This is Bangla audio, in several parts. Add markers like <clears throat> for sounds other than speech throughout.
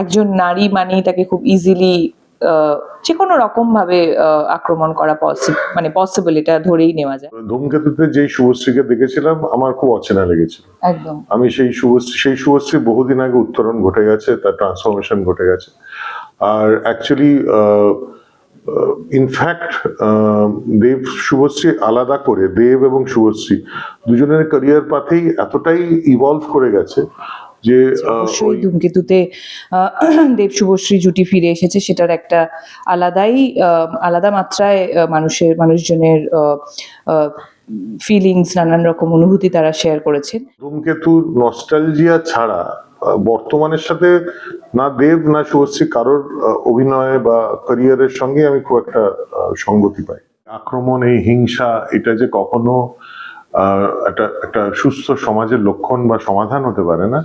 একজন নারী মানেই তাকে খুব ইজিলি যে কোনো রকম ভাবে আক্রমণ করা মানে পসিবল এটা ধরেই নেওয়া যায়। ধূমকেতুতে যেই শুভশ্রীকে দেখেছিলাম আমার খুব অচেনা লেগেছিল। একদম। আমি সেই শুভশ্রী সেই শুভশ্রী বহুদিন আগে উত্তরণ ঘটে গেছে তার ট্রান্সফরমেশন ঘটে গেছে। আর actually in fact Dev Subhashree আলাদা করে দেব এবং শুভশ্রী দুজনের ক্যারিয়ার পাথেই এতটাই ইভলভ করে গেছে যে আহ, অবশ্যই ধূমকেতুতে <clears throat> দেব শুভশ্রী জুটি ফিরে এসেছে সেটার একটা আলাদাই আলাদা মাত্রায় মানুষের মানুষজনের ফিলিংস নানান রকম অনুভূতি তারা শেয়ার করেছেন। ধূমকেতুর নস্টালজিয়া ছাড়া বর্তমানের সাথে না দেব না শুভশ্রী কারোর অভিনয় বা ক্যারিয়ারের সঙ্গে আমি খুব একটা সঙ্গতি পাই। আক্রমণ এই হিংসা এটা যে কখনো একটা একটা সুস্থ সমাজের লক্ষণ বা সমাধান হতে পারে না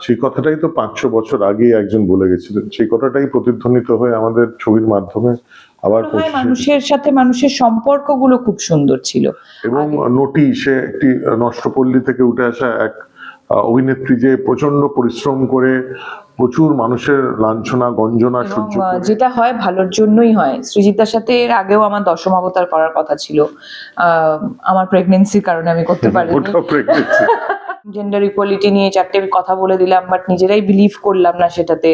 সেই কথাটাই তো পাঁচশো বছর আগে একজন বলে গেছিলেন। সেই কথাটাই প্রতিধ্বনিত হয়ে আমাদের ছবির মাধ্যমে আবার মানুষের সাথে মানুষের সম্পর্কগুলো খুব সুন্দর ছিল। এবং নটি সে একটি নষ্টপল্লী থেকে উঠে আসা এক অভিনেত্রী যে প্রচণ্ড পরিশ্রম করে প্রচুর মানুষের লাঞ্ছনা গঞ্জনা সহ্য যেটা হয় ভালোর জন্যই হয়। সৃজিতার সাথে এর আগেও আমার দশম অবতার করার কথা ছিল। আহ, আমার প্রেগনেন্সির কারণে আমি করতে পারিনি। জেন্ডার ইকুয়ালিটি <laughs> নিয়ে চারটে কথা বলে দিলাম বাট নিজেরাই বিলিভ করলাম না সেটাতে।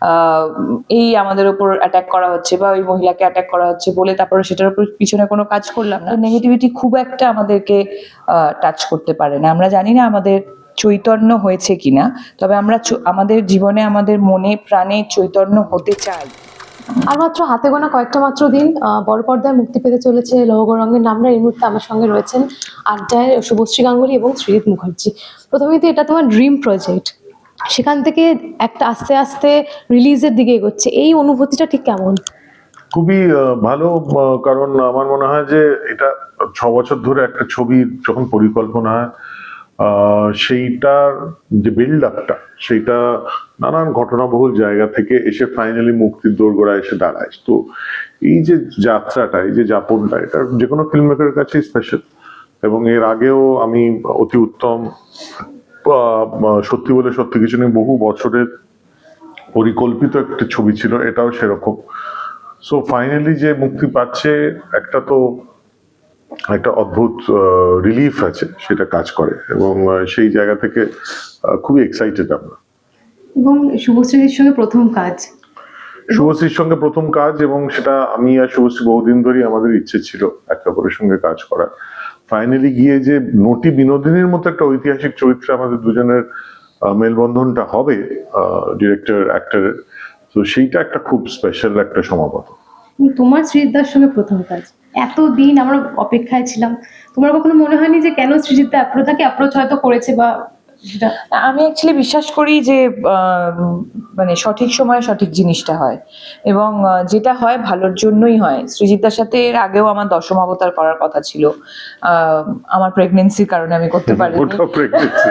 আহ, এই আমাদের উপর অ্যাটাক করা হচ্ছে বা ওই মহিলাকে অ্যাটাক করা হচ্ছে বলে তারপরে সেটার উপর পিছনে কোনো কাজ করলাম না। নেগেটিভিটি খুব একটা আমাদেরকে টাচ করতে পারে না। আমরা জানি না আমাদের চৈতন্য হয়েছে কিনা তবে আমরা চ- আমাদের জীবনে আমাদের মনে প্রাণে চৈতন্য হতে চাই। আর মাত্র হাতে গোনা কয়েকটা মাত্র দিন বড় পর্দায় মুক্তি পেতে চলেছে লৌহ রঙের নামরা এই মুহূর্তে আমার সঙ্গে রয়েছেন আড্ডায় শুভশ্রী গাঙ্গুলি এবং শ্রীজিৎ মুখার্জি। প্রথমেই তো এটা তোমার ড্রিম প্রজেক্ট। সেখান থেকে একটা আস্তে আস্তে রিলিজের দিকে এগোচ্ছে। এই অনুভূতিটা ঠিক কেমন? খুবই ভালো কারণ আমার মনে হয় যে এটা ছ বছর ধরে একটা ছবির যখন পরিকল্পনা হয় সেইটার যে বিল্ড আপটা সেইটা নানান ঘটনাবহুল জায়গা থেকে এসে ফাইনালি মুক্তির দোরগোড়ায় এসে দাঁড়ায়। তো এই যে যাত্রাটা, এই যে যাপনটা, এটা যে কোনো ফিল্ম মেকারের কাছেই স্পেশাল এবং এর আগেও আমি অতি উত্তম সত্যি বলে সত্যি কিছু নেই, বহু বছরের পরিকল্পিত একটা ছবি ছিল, এটাও সেরকম। সো ফাইনালি যে মুক্তি পাচ্ছে, একটা তো একটা অদ্ভুত রিলিফ আছে সেটা কাজ করে। এবং সেই জায়গা থেকে খুবই এক্সাইটেড আমরা। এবং শুভশ্রীর সঙ্গে প্রথম কাজ? শুভশ্রীর সঙ্গে প্রথম কাজ এবং সেটা আমি আর শুভশ্রী বহুদিন ধরেই আমাদের ইচ্ছে ছিল একে অপরের সঙ্গে কাজ করা ফাইনালি গিয়ে যে নটি বিনোদিনীর মতো একটা ঐতিহাসিক চরিত্রে আমাদের দুজনের মেলবন্ধনটা হবে ডিরেক্টর অ্যাক্টরের তো সেইটা একটা খুব স্পেশাল একটা সমাগত। তোমার শ্রীজিৎদার সঙ্গে প্রথম কাজ? এতদিন আমরা অপেক্ষায় ছিলাম। তোমার কখনো মনে হয়নি যে কেন শ্রীজিৎদা তাকে অ্যাপ্রোচ হয়তো করেছে বা সেটা? আমি অ্যাকচুয়ালি বিশ্বাস করি যে মানে সঠিক সময়ে সঠিক জিনিসটা হয়। এবং যেটা হয় ভালোর জন্যই হয়। সৃজিতার সাথে এর আগেও আমার দশম অবতার করার কথা ছিল। আমার প্রেগনেন্সির কারণে আমি করতে <laughs> প্রেগনেন্সি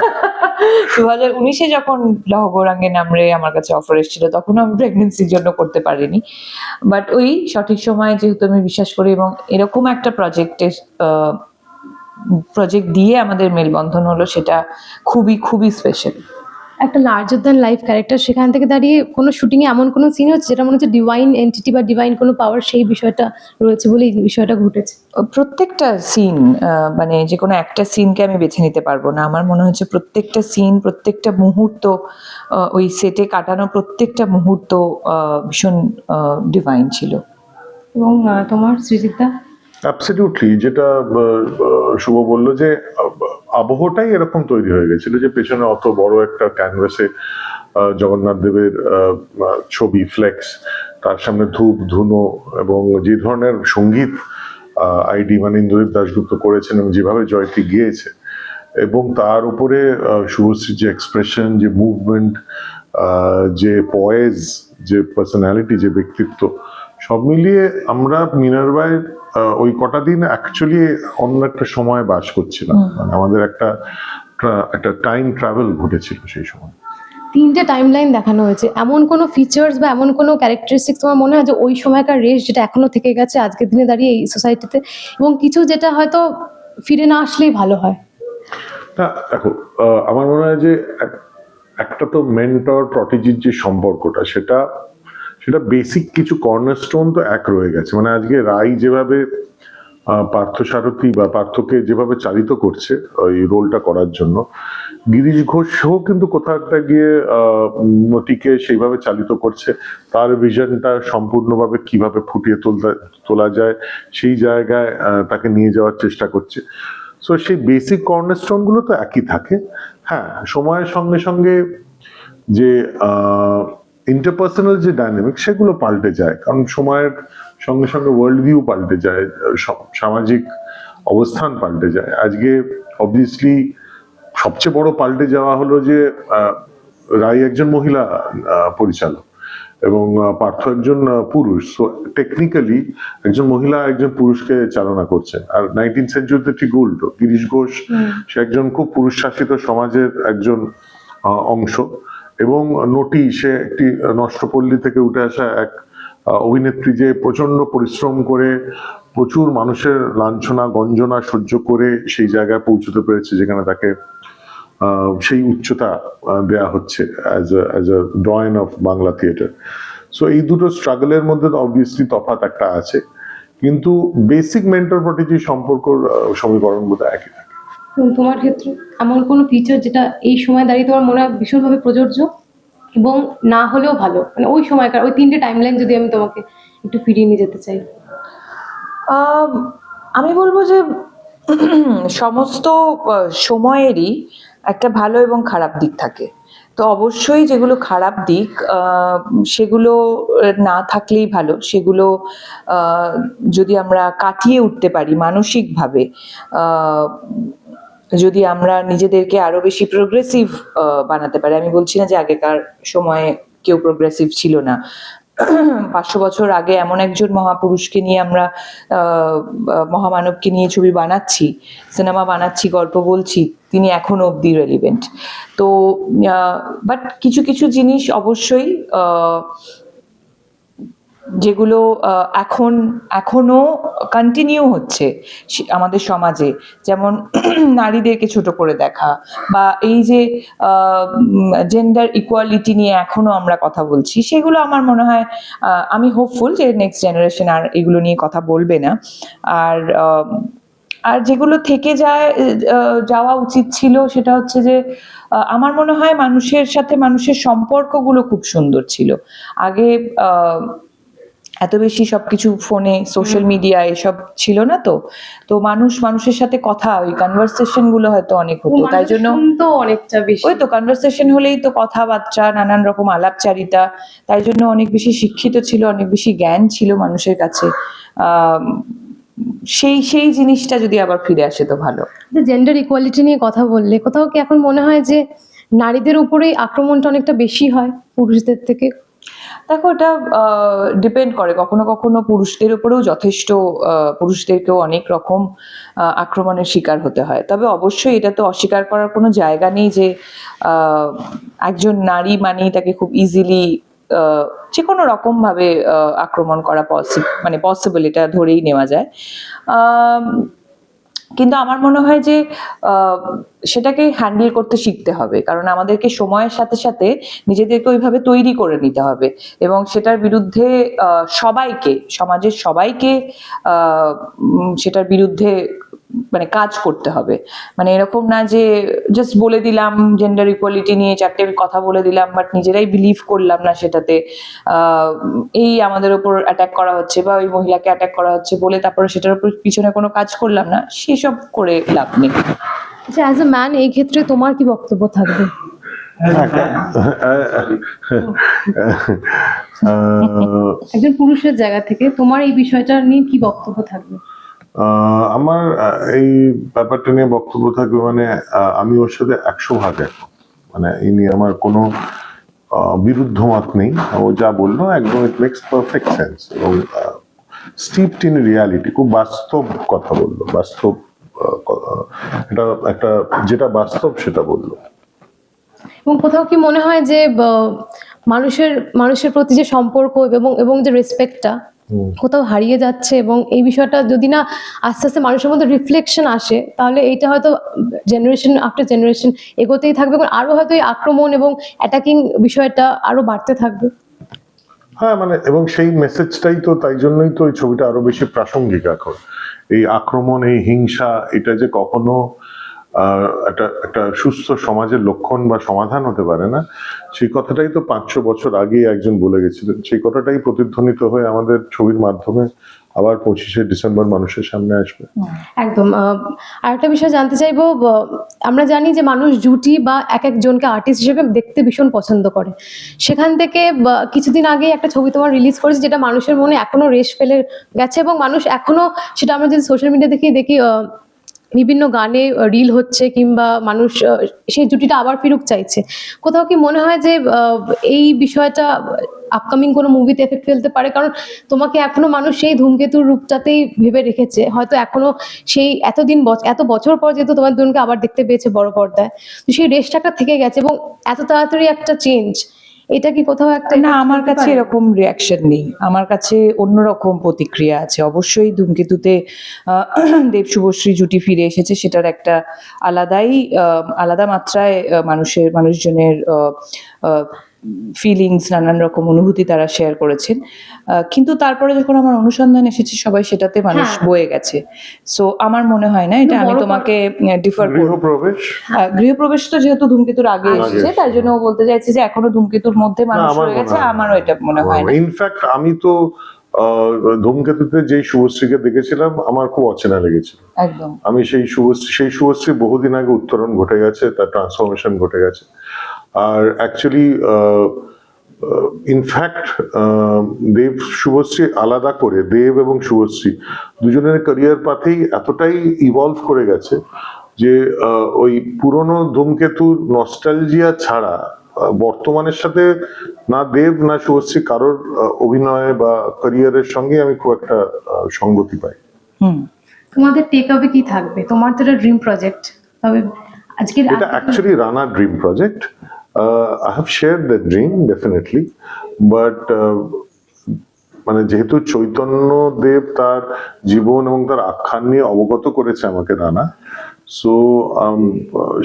দু হাজার উনিশে যখন লহগৌরাঙ্গে নামরে আমার কাছে অফার এসেছিল তখন আমি প্রেগনেন্সির জন্য করতে পারিনি। বাট ওই সঠিক সময়ে যেহেতু আমি বিশ্বাস করি এবং এরকম একটা প্রজেক্টের প্রজেক্ট দিয়ে আমাদের মেলবন্ধন হলো, সেটা খুবই খুবই স্পেশাল একটা লার্জার দ্যান লাইফ ক্যারেক্টার সেখান থেকে দাঁড়িয়ে কোনো শুটিংয়ে এমন কোনো সিন হচ্ছে যেটা মনে হচ্ছে ডিভাইন এন্টিটি বা ডিভাইন কোনো পাওয়ার সেই বিষয়টা রয়েছে বলে এই বিষয়টা ঘটেছে। প্রত্যেকটা সিন মানে যে কোনো একটা সিনকে আমি বেছে নিতে পারব না। আমার মনে হচ্ছে প্রত্যেকটা সিন প্রত্যেকটা মুহূর্ত ওই সেটে কাটানো প্রত্যেকটা মুহূর্ত ভীষণ ডিভাইন ছিল। এবং তোমার সৃজিতা অ্যাবসলিউটলি যেটা শুভ বলল যে আবহটাই এরকম তৈরি হয়ে গেছিল যে পেছনে অত বড় একটা ক্যানভাসে জগন্নাথ দেবের ছবি ফ্লেক্স তার সামনে ধূপ, ধুনো এবং যে ধরনের সংগীত আইডি মানে ইন্দ্রদীপ দাশগুপ্ত করেছেন এবং যেভাবে জয়টি গিয়েছে এবং তার উপরে শুভশ্রীর যে এক্সপ্রেশন যে মুভমেন্ট যে পয়েজ যে পার্সোনালিটি যে ব্যক্তিত্ব, সব মিলিয়ে আমরা মিনারবাই ওই কটা দিন অ্যাকচুয়ালি অন্য একটা সময় বাস করছিলাম। মানে আমাদের একটা একটা টাইম ট্রাভেল ঘটেছিল সেই সময়। তিনটে টাইমলাইন দেখানো হয়েছে। এমন কোনো ফিচার্স বা এমন কোনো ক্যারেক্টারিস্টিক্স তোমার মনে হয় যে ওই সময়কার রেস যেটা এখনও থেকে গেছে আজকের দিনে দাঁড়িয়ে এই সোসাইটিতে এবং কিছু যেটা হয়তো ফিরে না আসলেই ভালো হয়। না দেখো আমার মনে হয় যে এক- একটা তো মেন্টর প্রটেজির যে সম্পর্কটা সেটা সেটা বেসিক কিছু কর্নারস্টোন তো এক রয়ে গেছে। মানে আজকে রাই যেভাবে আহ, পার্থ সারথী বা পার্থকে যেভাবে চালিত করছে ওই রোলটা করার জন্য গিরিশ ঘোষও কিন্তু কোথাও একটা গিয়ে মতিকে সেইভাবে চালিত করছে। তার ভিশনটা সম্পূর্ণভাবে কীভাবে ফুটিয়ে তুলতে তোলা যায় সেই জায়গায় তাকে নিয়ে যাওয়ার চেষ্টা করছে। সো সেই বেসিক কর্নারস্টোনগুলো তো একই থাকে। হ্যাঁ সময়ের সঙ্গে সঙ্গে যে ইন্টারপার্সোনাল যে ডাইনামিক সেগুলো পাল্টে যায়। কারণ সময়ের সঙ্গে সঙ্গে ওয়ার্ল্ড ভিউ পাল্টে যায় সামাজিক অবস্থান পাল্টে যায়। আজকে অবভিয়াসলি সবচেয়ে বড় পাল্টে যাওয়া হলো যে রায় একজন মহিলা পরিচালক এবং পার্থ একজন পুরুষ। সো টেকনিক্যালি একজন মহিলা একজন পুরুষকে চালনা করছেন। আর নাইনটিন সেঞ্চুরিতে ঠিক উল্টো। গিরিশ ঘোষ সে একজন খুব পুরুষ শাসিত সমাজের একজন অংশ। এবং নটি সে একটি নষ্টপল্লী থেকে উঠে আসা এক অভিনেত্রী যে প্রচণ্ড পরিশ্রম করে প্রচুর মানুষের লাঞ্ছনা, গঞ্জনা সহ্য করে সেই জায়গায় পৌঁছতে পেরেছে যেখানে তাকে সেই উচ্চতা দেয়া হচ্ছে as as of Bangla theatre so এই দুটো স্ট্রাগলের মধ্যে অবভিয়াসলি তফাৎ একটা আছে। কিন্তু বেসিক মেন্টর প্রটেজি সম্পর্ক সমীকরণ বোধ একই। তোমার ক্ষেত্রে এমন কোনো ফিচার যেটা এই সময় দাঁড়িয়ে তোমার মনে হয় ভীষণভাবে প্রযোজ্য এবং না হলেও ভালো? মানে ওই সময়কার, ওই তিনটে টাইম লাইন যদি আমি তোমাকে একটু ফিরিয়ে নিয়ে যেতে চাই। আমি বলব যে <clears throat> সমস্ত সময়েরই একটা ভালো এবং খারাপ দিক থাকে। তো অবশ্যই যেগুলো খারাপ দিক সেগুলো না থাকলেই ভালো। সেগুলো যদি আমরা কাটিয়ে উঠতে পারি মানসিকভাবে যদি আমরা নিজেদেরকে আরও বেশি প্রোগ্রেসিভ বানাতে পারি। আমি বলছি না যে আগেকার সময়ে কেউ প্রোগ্রেসিভ ছিল না। পাঁচশো বছর আগে এমন একজন মহাপুরুষকে নিয়ে আমরা মহামানবকে নিয়ে ছবি বানাচ্ছি, সিনেমা বানাচ্ছি, গল্প বলছি, তিনি এখনও অব্দি রেলিভেন্ট তো বাট কিছু কিছু জিনিস অবশ্যই যেগুলো এখন এখনও কন্টিনিউ হচ্ছে আমাদের সমাজে। যেমন <clears throat> নারীদেরকে ছোট করে দেখা বা এই যে জেন্ডার ইকুয়ালিটি নিয়ে এখনও আমরা কথা বলছি, সেগুলো আমার মনে হয় আমি হোপফুল যে নেক্সট জেনারেশন আর এগুলো নিয়ে কথা বলবে না। আর আর যেগুলো থেকে যায় যাওয়া উচিত ছিল সেটা হচ্ছে যে আমার মনে হয় মানুষের সাথে মানুষের সম্পর্কগুলো খুব সুন্দর ছিল। আগে এত বেশি সবকিছু ফোনে সোশ্যাল মিডিয়া এসব ছিল না তো? তো মানুষ মানুষের সাথে কথা ওই কনভারসেশনগুলো হয়তো অনেক হতো তাই জন্য তো অনেকটা বেশি। ওই তো কনভারসেশন হলেই তো কথাবার্তা নানান রকম আলাপচারিতা তাই জন্য অনেক বেশি শিক্ষিত ছিল অনেক বেশি জ্ঞান ছিল মানুষের কাছে। সেই সেই জিনিসটা যদি আবার ফিরে আসে তো ভালো। জেন্ডার ইকুয়ালিটি নিয়ে কথা বললে কোথাও কি এখন মনে হয় যে নারীদের উপরেই আক্রমণটা অনেকটা বেশি হয় পুরুষদের থেকে? দেখো, এটা ডিপেন্ড করে। কখনো কখনো পুরুষদের উপরেও যথেষ্ট পুরুষদেরকেও অনেক রকম আক্রমণের শিকার হতে হয়। তবে অবশ্যই এটা তো অস্বীকার করার কোনো জায়গা নেই যে একজন নারী মানেই তাকে খুব ইজিলি যে কোনো রকম ভাবে আক্রমণ করা পসিবল মানে পসিবল এটা ধরেই নেওয়া যায়। কিন্তু আমার মনে হয় যে সেটাকে হ্যান্ডেল করতে শিখতে হবে। কারণ আমাদেরকে সময়ের সাথে সাথে নিজেদেরকে ওইভাবে তৈরি করে নিতে হবে। এবং সেটার বিরুদ্ধে সবাইকে, সমাজের সবাইকে সেটার বিরুদ্ধে মানে কাজ করতে হবে। মানে এরকম না যে জাস্ট বলে দিলাম জেন্ডার ইকুয়ালিটি নিয়ে চারটে কথা বলে দিলাম বাট নিজেরাই বিলিভ করলাম না সেটাতে। আহ, এই আমাদের উপর অ্যাটাক করা হচ্ছে বা ওই মহিলাকে অ্যাটাক করা হচ্ছে বলে তারপরে সেটার উপর পিছনে কোনো কাজ করলাম না সেসব করে লাভ নেই। আচ্ছা অ্যাজ এ ম্যান এই ক্ষেত্রে তোমার কি বক্তব্য থাকবে? একজন পুরুষের জায়গা থেকে তোমার এই বিষয়টা নিয়ে কি বক্তব্য থাকবে? আমার এই ব্যাপারটা নিয়ে বক্তব্য থাকবে মানে আমি ওর সাথে একশো ভাগ একমত। মানে এই নিয়ে আমার কোনো বিরুদ্ধ মত নেই। ও যা বলল একদম ইট মেক্স পারফেক্ট সেন্স এবং স্টিপড ইন রিয়ালিটি খুব বাস্তব কথা বলল। বাস্তব এটা একটা, যেটা বাস্তব সেটা বলল। এবং কোথাও কি মনে হয় যে মানুষের মানুষের প্রতি যে সম্পর্ক এবং এবং যে রেসপেক্টটা কোথাও হারিয়ে যাচ্ছে এবং এই বিষয়টা যদি না আস্তে আস্তে মানুষের মধ্যে রিফ্লেকশন আসে তাহলে এইটা হয়তো জেনারেশন আফটার জেনারেশন এগোতেই থাকবে এবং আরও হয়তো এই আক্রমণ এবং অ্যাটাকিং বিষয়টা আরও বাড়তে থাকবে। হ্যাঁ মানে এবং সেই মেসেজটাই তো তাই জন্যই তো এই ছবিটা আরও বেশি প্রাসঙ্গিক এখন। এই আক্রমণ এই হিংসা এটা যে কখনো একটা একটা সুস্থ সমাজের লক্ষণ বা সমাধান হতে পারে না সেই কথাটাই তো পাঁচশো বছর আগে একজন বলে গেছিলেন। সেই কথাটাই প্রতিধ্বনিত হয়ে আমাদের ছবির মাধ্যমে আবার পঁচিশে ডিসেম্বর মানুষের সামনে আসবে। একদম। আহ, আরেকটা বিষয় জানতে চাইব আমরা জানি যে মানুষ জুটি বা এক একজনকে আর্টিস্ট হিসেবে দেখতে ভীষণ পছন্দ করে। সেখান থেকে কিছুদিন আগে একটা ছবি তোমার রিলিজ করেছে যেটা মানুষের মনে এখনও রেশ ফেলে গেছে এবং মানুষ এখনও সেটা আমরা যদি সোশ্যাল মিডিয়া দেখি দেখি বিভিন্ন গানে রিল হচ্ছে কিংবা মানুষ সেই জুটিটা আবার ফিরুক চাইছে। কোথাও কি মনে হয় যে এই বিষয়টা আপকামিং কোনো মুভিতে এফেক্ট ফেলতে পারে? কারণ তোমাকে এখনও মানুষ সেই ধূমকেতুর রূপটাতেই ভেবে রেখেছে। হয়তো এখনও সেই এতদিন এত বছর পর যেহেতু তোমার দুজনকে আবার দেখতে পেয়েছে বড় পর্দায়। তো সেই রেশটা থেকে গেছে এবং এত তাড়াতাড়ি একটা চেঞ্জ এটা কি কোথাও একটা না আমার কাছে এরকম রিয়াকশন নেই। আমার কাছে অন্যরকম প্রতিক্রিয়া আছে। অবশ্যই ধূমকেতুতে <clears throat> দেব শুভশ্রী জুটি ফিরে এসেছে সেটার একটা আলাদাই আলাদা মাত্রায় মানুষের মানুষজনের ফিলিংস নানান রকম অনুভূতি তারা শেয়ার করেছেন। আহ, কিন্তু তারপরে যখন আমার অনুসন্ধান এসেছে সবাই সেটাতে মানুষ হ্যাঁ। বয়ে গেছে। সো আমার মনে হয় না এটা আমি তোমাকে ডিফার করব। গৃহপ্রবেশ? গৃহপ্রবেশ তো যেহেতু ধূমকেতুর আগে এসেছে। তাই জন্য বলতে চাইছি যে এখনও ধূমকেতুর মধ্যে মানুষ আমার রয়ে গেছে আমারও এটা মনে হয় না। ইনফ্যাক্ট আমি তো আহ, ধূমকেতুতে যেই শুভশ্রীকে দেখেছিলাম আমার খুব অচেনা লেগেছিল। একদম। আমি সেই শুভশ্রী সেই শুভশ্রী বহুদিন আগে উত্তরণ ঘটে গেছে তার ট্রান্সফরমেশন ঘটে গেছে। আর actually in fact Dev Subhashree আলাদা করে দেব এবং শুভশ্রী দুজনের ক্যারিয়ার পাথেই এতটাই ইভলভ করে গেছে যে ওই পুরনো ধূমকেতুর নস্টালজিয়া ছাড়া বর্তমানের সাথে না দেব না শুভশ্রী কারোর অভিনয় বা ক্যারিয়ারের সঙ্গে আমি খুব একটা সঙ্গতি পাই। হুম। তোমাদের টেক আবে কি থাকবে? তোমার তো ড্রিম প্রজেক্ট তবে আজকের এটা actually Rana dream project I have share the dream definitely but মানে যেহেতু চৈতন্য দেব তার জীবন এবং তার আখ্যান নিয়ে অবগত করেছে আমাকে রানা সো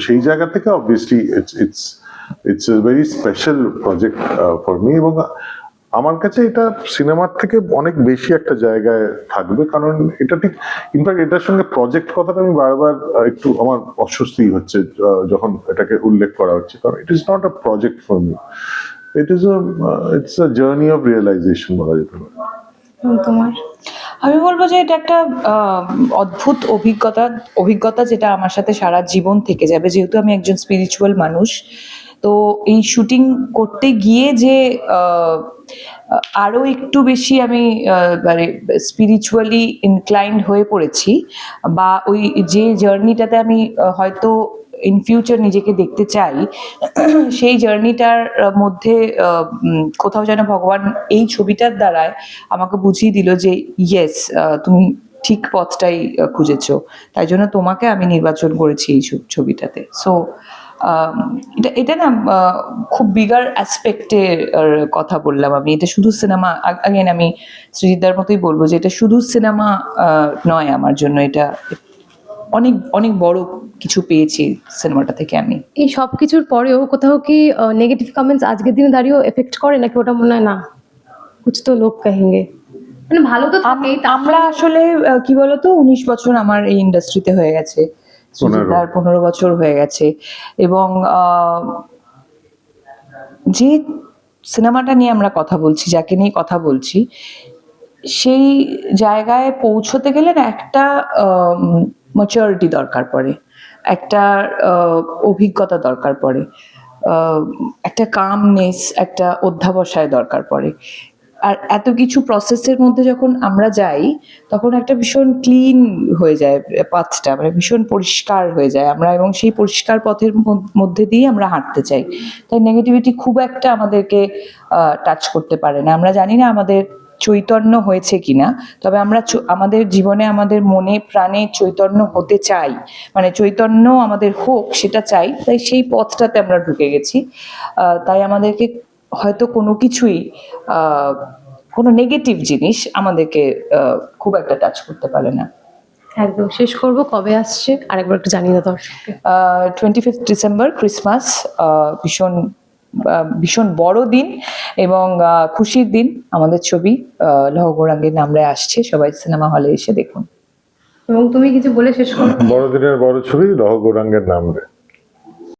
সেই জায়গা থেকে obviously it's it's it's a very special project for me এবং আমার কাছে এটা সিনেমার থেকে অনেক বেশি একটা জায়গায় থাকবে, কারণ এটা ঠিক ইনফ্যাক্ট এটার সঙ্গে প্রজেক্ট কথাটা আমি বারবার একটু আমার অস্বস্তি হচ্ছে যখন এটাকে উল্লেখ করা হচ্ছে, কারণ it is not a project for me it is it's a journey of realisation বলা যেতে পারে। তোমার? আমি বলব যে এটা একটা অদ্ভুত অভিজ্ঞতা অভিজ্ঞতা যেটা আমার সাথে সারা জীবন থেকে যাবে, যেহেতু আমি একজন স্পিরিচুয়াল মানুষ তো এই শুটিং করতে গিয়ে যে আরও একটু বেশি আমি মানে স্পিরিচুয়ালি ইনক্লাইন্ড হয়ে পড়েছি বা ওই যে জার্নিটাতে আমি হয়তো ইন ফিউচার নিজেকে দেখতে চাই, সেই জার্নিটার মধ্যে কোথাও যেন ভগবান এই ছবিটার দ্বারায় আমাকে বুঝিয়ে দিল যে ইয়েস তুমি ঠিক পথটাই খুঁজেছো। তাই জন্য তোমাকে আমি নির্বাচন করেছি এই ছবিটাতে। সো এটা এটা না খুব বিগার অ্যাসপেক্টের কথা বললাম আমি। এটা শুধু সিনেমা আগেন আমি সৃজিদার মতোই বলব যে এটা শুধু সিনেমা নয় আমার জন্য। এটা অনেক অনেক বড় কিছু পেয়েছি সিনেমাটা থেকে আমি। এই সব কিছুর পরেও কোথাও কি নেগেটিভ কমেন্টস আজকের দিনে দাঁড়িয়েও এফেক্ট করে? নাকি ওটা মনে হয় না কুছ তো লোক কাহেঙ্গে মানে ভালো তো আমরা আসলে কি বলতো উনিশ বছর আমার এই ইন্ডাস্ট্রিতে হয়ে গেছে। সুজিতার পনেরো। বছর হয়ে গেছে। এবং যে সিনেমাটা নিয়ে আমরা কথা বলছি যাকে নিয়ে কথা বলছি সেই জায়গায় পৌঁছতে গেলে না একটা ম্যাচুরিটি দরকার পড়ে। একটা আহ, অভিজ্ঞতা দরকার পড়ে। আহ, একটা কামনেস একটা অধ্যাবসায় দরকার পড়ে। আর এত কিছু প্রসেসের মধ্যে যখন আমরা যাই, তখন একটা ভীষণ ক্লিন হয়ে যায় পাথটা মানে ভীষণ পরিষ্কার হয়ে যায় আমরা এবং সেই পরিষ্কার পথের মধ্যে দিয়ে আমরা হাঁটতে চাই। তাই নেগেটিভিটি খুব একটা আমাদেরকে টাচ করতে পারে না। আমরা জানি না আমাদের চৈতন্য হয়েছে কিনা, তবে আমরা আমাদের জীবনে আমাদের মনে, প্রাণে চৈতন্য হতে চাই। মানে চৈতন্য আমাদের হোক, সেটা চাই। তাই সেই পথটাতে আমরা ঢুকে গেছি। তাই আমাদেরকে হয়তো কোনো কিছুই কোনো নেগেটিভ জিনিস আমাদেরকে খুব একটা টাচ করতে পারে না। একদম শেষ করব কবে আসছে? আরেকবার একটু জানিয়ে দাও দর্শককে। টোয়েন্টি ফিফথ ডিসেম্বর ক্রিসমাস ভীষণ ভীষণ বড় দিন এবং খুশির দিন আমাদের ছবি আহ, লহ গৌরাঙ্গের নামরে আসছে। সবাই সিনেমা হলে এসে দেখুন। এবং তুমি কিছু বলে শেষ করো। বড়দিনের বড় ছবি রহ গৌরাঙ্গের নাম রে